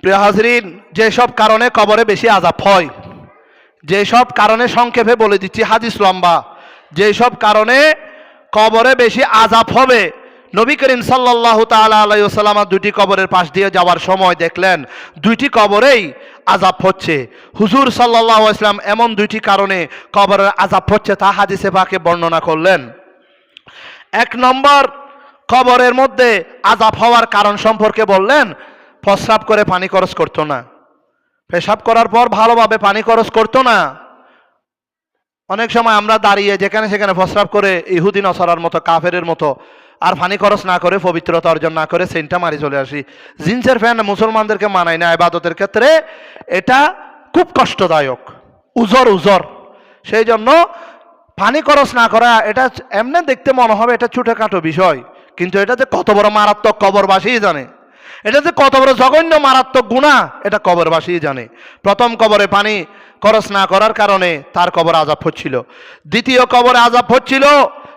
প্রিয় হাজরিন, যেসব কারণে কবরে বেশি আজাব হয়, যেসব কারণে সংক্ষেপে বলে দিচ্ছি, হাদিস লম্বা, যেসব কারণে কবরে বেশি আজাব হবে, নবী করিম সাল্লাহ তালা আলাইসাল্লাম দুটি কবরের পাশ দিয়ে যাওয়ার সময় দেখলেন, দুইটি কবরেই আজাব হচ্ছে। হুজুর সাল্লাহ ইসলাম এমন দুইটি কারণে কবরের আজাব হচ্ছে তা হাদিসে পাকে বর্ণনা করলেন। এক নম্বর, কবরের মধ্যে আজাব হওয়ার কারণ সম্পর্কে বললেন প্রস্রাব করে পানি খরচ করতো না। পেশাব করার পর ভালোভাবে পানি খরচ করতো না। অনেক সময় আমরা দাঁড়িয়ে যেখানে সেখানে প্রস্রাব করে ইহুদি নসরার মতো, কাফেরের মতো, আর পানি খরচ না করে, পবিত্রতা অর্জন না করে সেন্টা মারি চলে আসি। জিন্সের ফ্যান মুসলমানদেরকে মানায় না ইবাদতের ক্ষেত্রে, এটা খুব কষ্টদায়ক। উজর উজর। সেই জন্য পানি খরচ না করা, এটা এমনি দেখতে মনে হবে, এটা ছোটোখাটো বিষয়। কিন্তু এটা যে কত বড় মারাত্মক কবরবাসীই জানে। এটা যে কত বড় জঘন্য মারাত্মক গুণা, এটা কবরবাসীই জানে। প্রথম কবরে পানি খরচ না করার কারণে তার কবর আজাব হচ্ছিল। দ্বিতীয় কবরে আজাব হচ্ছিল,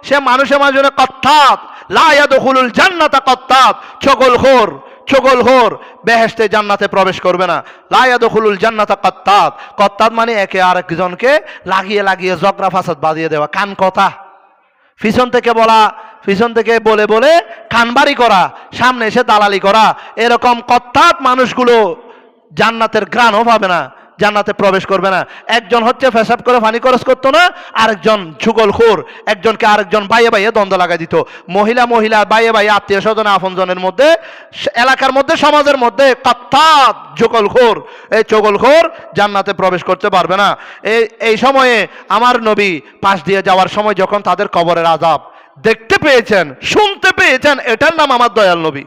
সে মানুষের মাঝে কত্তাত। লায়াদুল জান্নাতা কত্তাত। চগল খোর চগল হোর বেহেস্তে জান্নাতে প্রবেশ করবে না। লায়াদুল জান্নাতা কত্তাত। কত্তাত মানে একে আরেকজনকে লাগিয়ে লাগিয়ে জগরা ফাসাদ দেওয়া। কান কথা। পিছন থেকে বলা, পিছন থেকে বলে বলে খানবাড়ি করা, সামনে এসে দালালি করা, এরকম কত্তাত মানুষগুলো জান্নাতের গ্রাণও পাবে না। জান্নাতে প্রবেশ করবে না। একজন হচ্ছে ফেসাব করে ফানি খরচ করতো না, আরেকজন যুগল খোর। একজনকে আরেকজন বাইয়ে বাইয়ে দ্বন্দ্ব লাগাই দিত। মহিলা মহিলা বাইয়ে বাইয়ে আত্মীয় স্বজন আপনজনের মধ্যে, এলাকার মধ্যে, সমাজের মধ্যে কত্তাত যুগল খোর। এই চগল খোর জান্নাতে প্রবেশ করতে পারবে না। এই এই সময়ে আমার নবী পাশ দিয়ে যাওয়ার সময় যখন তাদের কবরের আজাব দেখতে পেয়েছেন, শুনতে পেয়েছেন, এটার নাম আমার দয়াল নবী।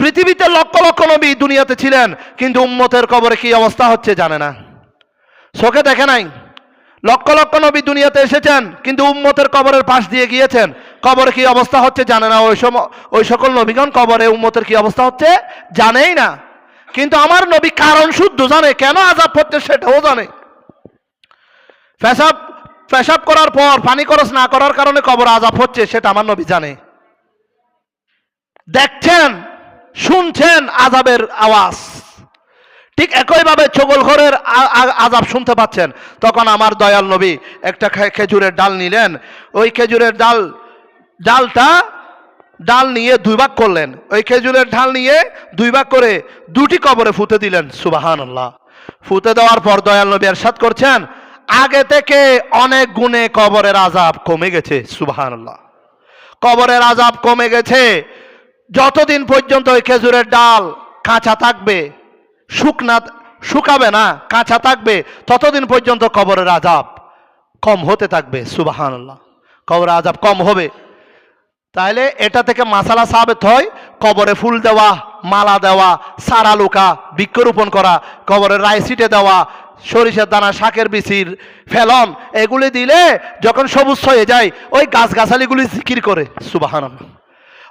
পৃথিবীতে লক্ষ লক্ষ নবী দুনিয়াতে ছিলেন, কিন্তু উম্মতের কবরে কি অবস্থা হচ্ছে জানে না। চোখে দেখে নাই। লক্ষ লক্ষ নবী দুনিয়াতে এসেছেন, কিন্তু উম্মতের কবরের পাশ দিয়ে গিয়েছেন। কবরে কি অবস্থা হচ্ছে জানে না। ওই সময় ওই সকল নবীগণ কবরে উম্মতের কি অবস্থা হচ্ছে জানেই না। কিন্তু আমার নবী কারণ শুদ্ধ জানে, কেন আজাব হচ্ছে সেটাও জানে। পেশাব পেশাব করার পর, পানি খরচ না করার কারণে কবর আজাব হচ্ছে, সেটা আমার নবী জানে। দেখছেন শুনছেন আজাবের আওয়াজ। ঠিক একইভাবে চগল ঘরের আজাব শুনতে পাচ্ছেন। তখন আমার দয়াল নবী একটা খেজুরের ডাল নিলেন। ওই খেজুরের ডাল, ডালটা ডাল নিয়ে দুই ভাগ করলেন। ওই খেজুরের ডাল নিয়ে দুই ভাগ করে দুটি কবরে ফুতে দিলেন। সুবাহান আল্লাহ ফুতে দেওয়ার পর দয়াল নবী এরশাদ করছেন, আগে থেকে অনেক গুণে কবরের আজাব কমে গেছে। সুবাহান আল্লাহ কবরের আজাব কমে গেছে। যতদিন পর্যন্ত ওই খেজুরের ডাল কাঁচা থাকবে, শুকনা, শুকাবে না, কাঁচা থাকবে, ততদিন পর্যন্ত কবরের আজাব কম হতে থাকবে সুবাহান আল্লাহ কবরের আজাব কম হবে। তাহলে এটা থেকে মাসালা সাবেত হয়, কবরে ফুল দেওয়া, মালা দেওয়া, সারা লুকা বৃক্ষরোপণ করা কবরে রায় সিটে দেওয়া, সরিষার দানা, শাকের বিচির ফেলন, এগুলি দিলে যখন সবুজ হয়ে যায়, ওই গাছগাছালিগুলি জিকির করে সুবাহান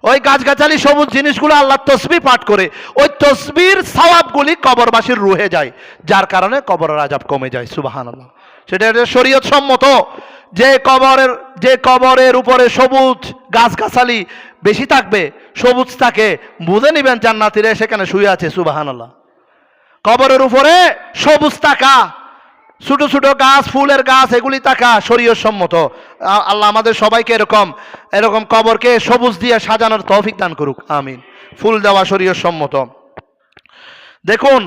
ওই গাছগাছালি সবুজ জিনিসগুলো আল্লাহ তসবি পাঠ করে, ওই তসবির সওয়াবগুলি কবরবাসীর রুহে যায়, যার কারণে কবরের আজাব কমে যায় সুবাহান আল্লাহ সেটা শরীয়ত সম্মত যে কবরের যে কবরের উপরে সবুজ গাছগাছালি বেশি থাকবে, সবুজ থাকে, বুঝে নিবেন জান্নাতিরে সেখানে শুয়ে আছে সুবাহান আল্লাহ কবরের উপরে সবুজ থাকা ছোট ছোট গাছ, ফুলের গাছ, এগুলি থাকা শরীয় সম্মত আল্লাহ আমাদের সবাইকে এরকম এরকম কবরকে সবুজ দিয়ে সাজানোর তৌফিক দান করুক, আমিন। ফুল দেওয়া শরীয় সম্মত দেখুন,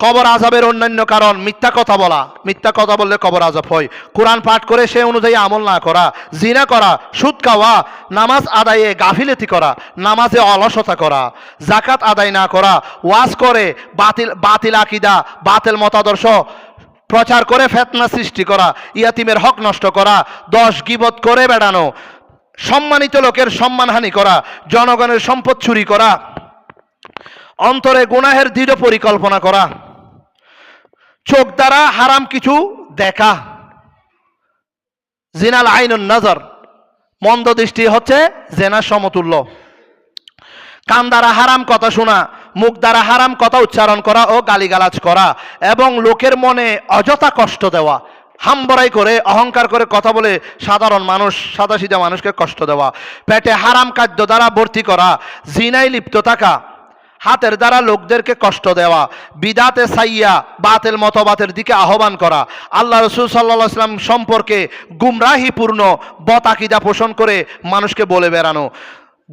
কবর আজাবের অন্যান্য কারণ, মিথ্যা কথা বলা। মিথ্যা কথা বললে কবর আজাব হয়। কোরআন পাঠ করে সে অনুযায়ী আমল না করা, জিনা করা, সুদ খাওয়া, নামাজ আদায়ে গাফিলতি করা, নামাজে অলসতা করা জাকাত আদায় না করা, ওয়াজ করে, বাতিল বাতিল আকিদা, বাতিল মতাদর্শ প্রচার করে ফেতনা সৃষ্টি করা, ইয়াতিমের হক নষ্ট করা, দশ গিবত করে বেড়ানো, সম্মানিত লোকের সম্মানহানি করা, জনগণের সম্পদ চুরি করা, অন্তরে গুনাহের দৃঢ় পরিকল্পনা করা, চোখ দ্বারা হারাম কিছু দেখা, জিনাল আইনুন নজর, মন্দ দৃষ্টি হচ্ছে জেনার সমতুল্য। কান দ্বারা হারাম কথা শোনা মুখ দ্বারা হারাম কথা উচ্চারণ করা ও গালিগালাজ করা এবং লোকের মনে অযথা কষ্ট দেওয়া হাম্বরাই করে, অহংকার করে কথা বলে সাধারণ মানুষ, সাদাসিধা মানুষকে কষ্ট দেওয়া, পেটে হারাম খাদ্য দ্বারা ভর্তি করা জিনাই লিপ্ত থাকা, হাতের দ্বারা লোকদেরকে কষ্ট দেওয়া, বিদাতে সাইয়া, বাতেল মতবাতের দিকে আহ্বান করা, আল্লাহ রসুল সাল্লাহ ইসলাম সম্পর্কে গুমরাহিপূর্ণ বতাকিদা পোষণ করে মানুষকে বলে বেড়ানো।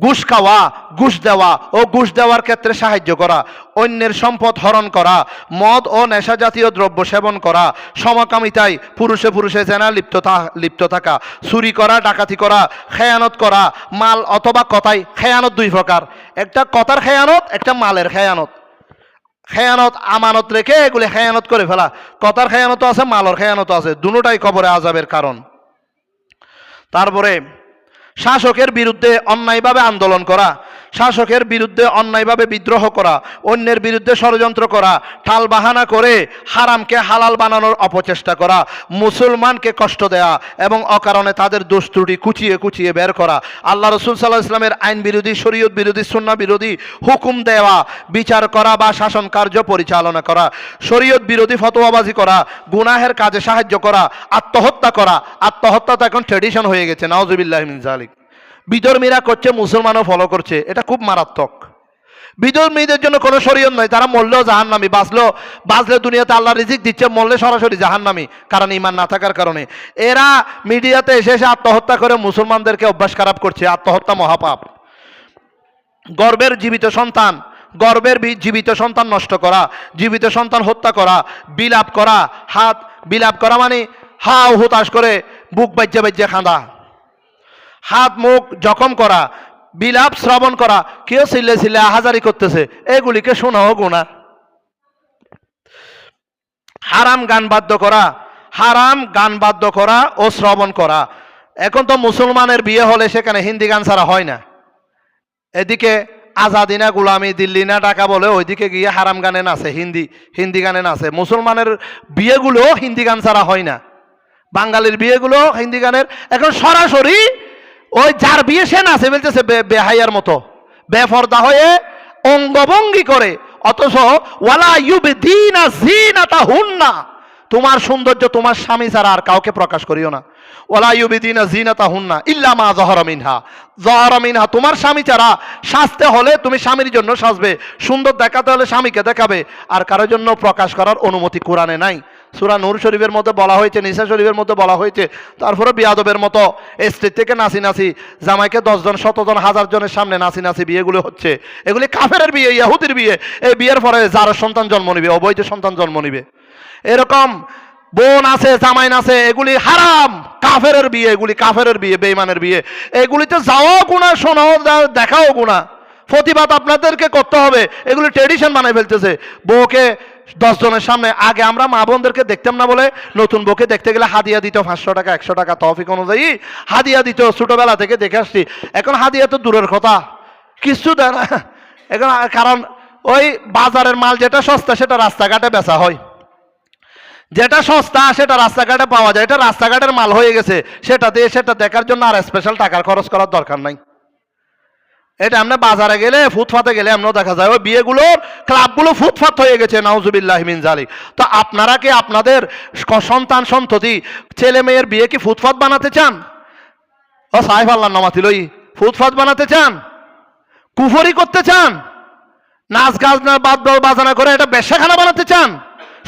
ঘুষ খাওয়া, ঘুষ দেওয়া ও ঘুষ দেওয়ার ক্ষেত্রে সাহায্য করা, অন্যের সম্পদ হরণ করা, মদ ও নেশা জাতীয় দ্রব্য সেবন করা, সমকামিতায় পুরুষে পুরুষে জেনা লিপ্ত লিপ্ত থাকা, চুরি করা, ডাকাতি করা, খেয়ানত করা, মাল অথবা কথায় খেয়ানত দুই প্রকার। একটা কথার খেয়ানত, একটা মালের খেয়ানত। খেয়ানত আমানত রেখে এগুলি খেয়ানত করে ফেলা। কথার খেয়ানত আছে, মালর খেয়ানত আছে দুটাই কবরে আজাবের কারণ। তারপরে শাসকের বিরুদ্ধে অন্যায়ভাবে আন্দোলন করা শাসকের বিরুদ্ধে অন্যায়ভাবে বিদ্রোহ করা, অন্যের বিরুদ্ধে ষড়যন্ত্র করা, ঠাল বাহানা করে হারামকে হালাল বানানোর অপচেষ্টা করা, মুসলমানকে কষ্ট দেয়া এবং অকারণে তাদের দোষ ত্রুটি কুচিয়ে কুচিয়ে বের করা, আল্লাহ রসুল সাল্লাহ ইসলামের আইন বিরোধী, শরীয়ত বিরোধী সুন্না বিরোধী হুকুম দেওয়া, বিচার করা বা শাসন কার্য পরিচালনা করা, শরীয়ত বিরোধী ফতোয়াবাজি করা, গুনাহের কাজে সাহায্য করা, আত্মহত্যা করা, আত্মহত্যা তো এখন ট্রেডিশন হয়ে গেছে নওয়াজুবিল্লাহ মিন জালিক বিধর্মীরা করছে, মুসলমানও ফলো করছে। এটা খুব মারাত্মক। বিধর্মীদের জন্য কোনো শরীয়ত নয়। তারা মরলেও জাহান্নামি, বাঁচলো, বাঁচলে দুনিয়াতে আল্লাহ রিজিক দিচ্ছে, মরলে সরাসরি জাহান্নামি, কারণ ইমান না থাকার কারণে। এরা মিডিয়াতে এসে এসে আত্মহত্যা করে মুসলমানদেরকে অভ্যাস খারাপ করছে। আত্মহত্যা মহাপাপ। গর্বের জীবিত সন্তান, গর্বের জীবিত সন্তান নষ্ট করা, জীবিত সন্তান হত্যা করা, বিলাপ করা, হাত বিলাপ করা মানে হাও হুতাশ করে বুক বাজ্যে বাজ্যে খাঁদা। হাত, মুখ জখম করা, বিলাপ শ্রবণ করা, কেউ সিলে সিলে হাজারি করতেছে, এগুলিকে শোনাও গুণা হারাম গান বাদ্য করা, হারাম গান বাদ্য করা ও শ্রবণ করা। এখন তো মুসলমানের বিয়ে হলে সেখানে হিন্দি গান ছাড়া হয় না। এদিকে আজাদি না গুলামি, দিল্লি না ঢাকা বলে ওইদিকে গিয়ে হারাম গানে নাচে, হিন্দি হিন্দি গানে নাচে। মুসলমানের বিয়েগুলো হিন্দি গান ছাড়া হয় না। বাঙালির বিয়েগুলো হিন্দি গানের, এখন সরাসরি ওই যার বিয়ে সে নাচে ফেলতেছে বেহাইয়ার মতো। বেফর্দা হয়ে অঙ্গভঙ্গি করে, অথচ ওয়ালা ইউবিদিনা জিনাতা হুন্না তোমার সৌন্দর্য তোমার স্বামী ছাড়া আর কাউকে প্রকাশ করিও না। ওলা ইউবিদিনা জিনাতা হুন্না ইল্লা মা জহর মিনহা। জহর মিনহা তোমার স্বামী ছাড়া সাজতে হলে তুমি স্বামীর জন্য সাজবে। সুন্দর দেখাতে হলে স্বামীকে দেখাবে। আর কারোর জন্য প্রকাশ করার অনুমতি কোরআনে নাই। সুরা নূর শরীফের মধ্যে বলা হয়েছে, নিসা শরীফের মধ্যে বলা হয়েছে তারপরে বিয়াদবের মতো স্টেজ থেকে নাচি নাচি জামাইকে দশজন, শতজন হাজার জনের সামনে নাচি নাচি বিয়েগুলো হচ্ছে। এগুলি কাফের বিয়ে, ইয়াহুদির বিয়ে। এই বিয়ের পরে যার সন্তান জন্ম নিবে, অবৈধ সন্তান জন্ম নিবে। এরকম বোন আছে জামাইন আছে, এগুলি হারাম। কাফের বিয়ে, এগুলি কাফের বিয়ে বেইমানের বিয়ে। এগুলিতে যাওয়াও গুণা শোনাও দেখাও গুণা। প্রতিবাদ আপনাদেরকে করতে হবে। এগুলি ট্রেডিশন বানাই ফেলতেছে। বউকে দশ জনের সামনে। আগে আমরা মা বোনদেরকে দেখতাম না বলে নতুন বউকে দেখতে গেলে হাদিয়া দিত পাঁচশো টাকা, একশো টাকা তফিক অনুযায়ী হাদিয়া দিত ছোটবেলা থেকে দেখে আসছি। এখন হাদিয়া তো দূরের কথা। কিছু দেয় না। এখন কারণ ওই বাজারের মাল যেটা সস্তা, সেটা রাস্তাঘাটে বেচা হয়। যেটা সস্তা, সেটা রাস্তাঘাটে পাওয়া যায়। এটা রাস্তাঘাটের মাল হয়ে গেছে। সেটা দিয়ে সেটা দেখার জন্য আর স্পেশাল টাকার খরচ করার দরকার নাই। এটা আমরা বাজারে গেলে, ফুটপাতে গেলে এমনও দেখা যায়। ওই বিয়েগুলোর ক্লাবগুলো ফুটপাত হয়ে গেছে, নাউজুবিল্লাহ মিন তো আপনারা কি আপনাদের সন্তান সন্ততি, ছেলে মেয়ের বিয়ে কি ফুটপাত বানাতে চান? ও সাহেব আল্লাহ নমাতি লই, ফুটপাত বানাতে চান? কুফরি করতে চান? নাচ গাছ না, বাদ বাজানা করে এটা বেশাখানা বানাতে চান?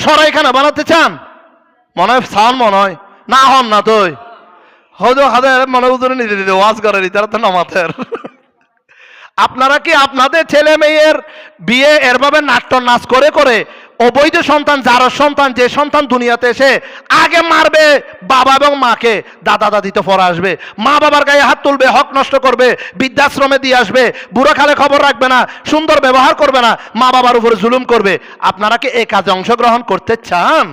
সরাইখানা বানাতে চান? মনে হয় সান মনে হয়। না হন না তুই। হয়তো হাতে মনে উদরে নিতে দিতে ওয়াজ করে তারা তো নামাতের। আপনারা কি আপনাদের ছেলে মেয়ের বিয়ে এরভাবে নাট্য নাচ করে করে অবৈধ সন্তান, যার সন্তান, যে সন্তান দুনিয়াতে এসে আগে মারবে, বাবা এবং মাকে দাদা দাদিতে পরে আসবে, মা বাবার গায়ে হাত তুলবে, হক নষ্ট করবে, বৃদ্ধাশ্রমে দিয়ে আসবে, বুড়ো খালে খবর রাখবে না, সুন্দর ব্যবহার করবে না, মা বাবার উপরে জুলুম করবে। আপনারা কি এই কাজে অংশগ্রহণ করতে চান?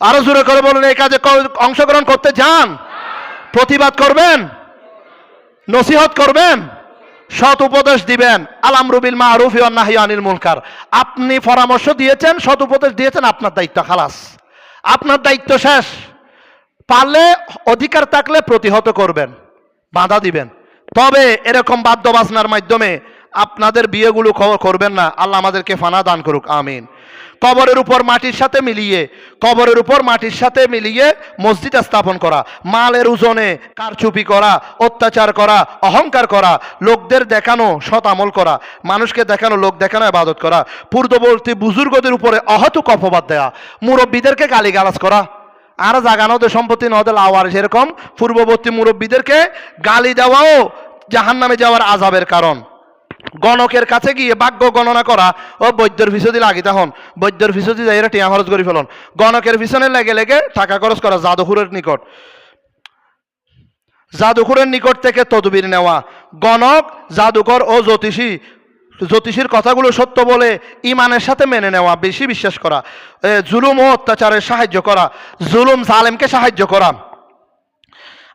আরও জোরে করে বলুন এই কাজে অংশগ্রহণ করতে চান? প্রতিবাদ করবেন? নসিহত করবেন, সৎ উপদেশ দিবেন। আলাম রুবিল মারুফ নাহি আনিল মুলকার আপনি পরামর্শ দিয়েছেন, সৎ উপদেশ দিয়েছেন, আপনার দায়িত্ব খালাস। আপনার দায়িত্ব শেষ। পারলে অধিকার থাকলে প্রতিহত করবেন, বাধা দিবেন। তবে এরকম বাদ্য বাজনার মাধ্যমে আপনাদের বিয়েগুলো ক- করবেন না। আল্লাহ আমাদেরকে ফানা দান করুক, আমিন। কবরের উপর মাটির সাথে মিলিয়ে, কবরের উপর মাটির সাথে মিলিয়ে মসজিদ স্থাপন করা, মালের ওজনে কারচুপি করা, অত্যাচার করা, অহংকার করা, লোকদের দেখানো, সৎ আমল করা, মানুষকে দেখানো, লোক দেখানো, ইবাদত করা, পূর্ববর্তী বুজুর্গদের উপরে অহতুক অপবাদ দেয়া, মুরব্বীদেরকে গালিগালাজ করা, আর জাগানো তো সম্পত্তি নদে আওয়ার সেরকম, পূর্ববর্তী মুরব্বীদেরকে গালি দেওয়াও জাহান নামে যাওয়ার আজাবের কারণ। গণকের কাছে গিয়ে ভাগ্য গণনা করা ও বৈদ্যর ফিসদি লাগি তখন। বৈদ্যর ফিসদি যাই টিয়া খরচ করে ফেলন। গণকের পিছনে লেগে লেগে টাকা খরচ করা জাদুঘরের নিকট। জাদুঘরের নিকট থেকে তদবির নেওয়া। গণক, জাদুকর ও জ্যোতিষী, জ্যোতিষীর কথাগুলো সত্য বলে ইমানের সাথে মেনে নেওয়া, বেশি বিশ্বাস করা। জুলুম ও অত্যাচারের সাহায্য করা। জুলুম জালেমকে সাহায্য করা।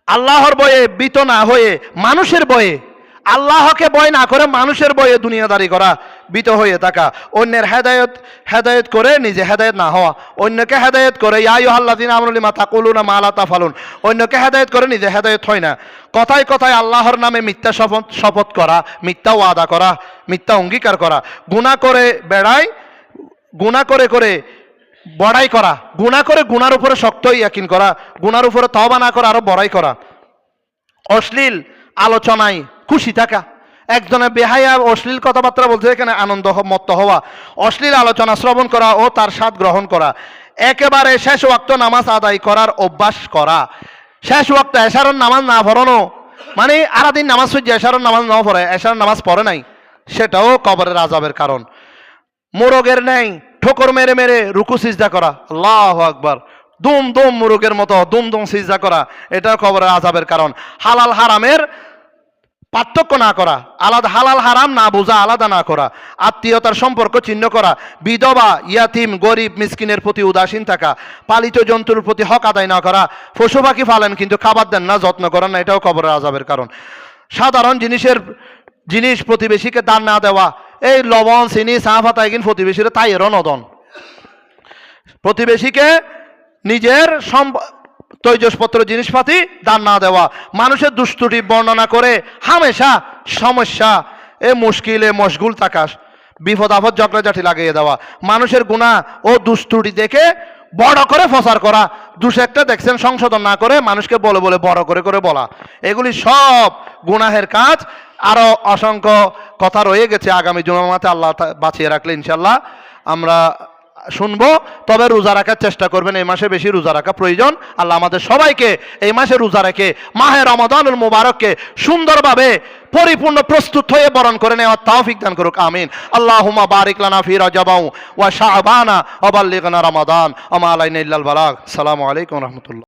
আল্লাহর বয়ে বিত না হয়ে, মানুষের বয়ে আল্লাহকে বয় না করে মানুষের বয়ে দুনিয়াদারি করা বিত হয়ে থাকা। অন্যের হেদায়ত হেদায়ত করে নিজে হেদায়ত না হওয়া। অন্যকে হেদায়ত করে ইয়াই আল্লাদিন আমরুলি মাথা কলু না মালা তা ফালুন অন্যকে হেদায়ত করে, নিজে হেদায়ত হয় না। কথায় কথায় আল্লাহর নামে মিথ্যা শপথ শপথ করা, মিথ্যা ওয়াদা করা, মিথ্যা অঙ্গীকার করা। গুণা করে বেড়ায় গুণা করে করে বড়াই করা। গুণা করে গুনার উপরে শক্ত ইয়াকিন করা। গুনার উপরে তবা না করা আরও বড়াই করা। অশ্লীল আলোচনায় খুশি থাকা। একজনের বেহায়া, অশ্লীল কথাবার্তা বলছে, এখানে আনন্দ মত্ত হওয়া। অশ্লীল আলোচনা, শ্রবণ করা ও তার স্বাদ গ্রহণ করা। একেবারে শেষ ওয়াক্ত নামাজ আদায় করার অভ্যাস করা। শেষ ওয়াক্ত এশারন নামাজ না ভরানো মানে আরাদিন নামাজ সূর্য এশারন নামাজ না পড়ে এশারন নামাজ পড়ে নাই। সেটাও কবরের আজাবের কারণ। মোরগের নেই ঠোকর মেরে মেরে রুকু সিজদা করা। আল্লাহ আকবার। দুম দুম মুরগের মতো দুম দুম সিজদা করা। এটা কবরের আজাবের কারণ। হালাল হারামের পার্থক্য না করা, আলাদা হালাল হারাম না বোঝা, আলাদা না করা, আত্মীয়তার সম্পর্ক চিহ্ন করা, বিধবা, ইয়াতিম, গরিব, মিসকিনের প্রতি উদাসীন থাকা, পালিত জন্তুর প্রতি হক আদায় না করা, পশু পাখি ফালেন কিন্তু খাবার দেন না, যত্ন করেন না, এটাও কবরের আজাবের কারণ। সাধারণ জিনিসের, জিনিস প্রতিবেশীকে দান না দেওয়া, এই লবণ, চিনি, চা ফাতা এগিন প্রতিবেশীরা তাই এরও নদন। প্রতিবেশীকে নিজের তৈজসপত্র জিনিসপাতি দান না দেওয়া। মানুষের দুষ্টুটি বর্ণনা করে হামেশা সমস্যা, এ মুশকিলে মশগুল থাকা বিপদ আপদ ঝগড়াঝাটি লাগিয়ে দেওয়া। মানুষের গুণা ও দুষ্টুটি দেখে বড় করে প্রচার করা। দুশ একটা দেখছেন সংশোধন না করে মানুষকে বলে বলে বড় করে করে বলা। এগুলি সব গুনাহের কাজ। আরও অসংখ্য কথা রয়ে গেছে আগামী জুমামাতে, আল্লাহ বাঁচিয়ে রাখলে ইনশাল্লাহ। আমরা শুনব, তবে রোজা রাখার চেষ্টা করবেন। এই মাসে বেশি রোজা রাখা প্রয়োজন। আল্লাহ আমাদের সবাইকে এই মাসে রোজা রেখে মাহে রমাদানুল মুবারককে সুন্দরভাবে পরিপূর্ণ প্রস্তুত হয়ে বরণ করে নেওয়ার তাওফিক দান করুক। আমিন। আল্লাহ বারিক লানা ফি জবাউ ওয়া শাবানা ওয়া রমাদান। আমা আলাইনা ইল্লাল বালাগ। আসসালামু আলাইকুম রাহমাতুল্লাহ।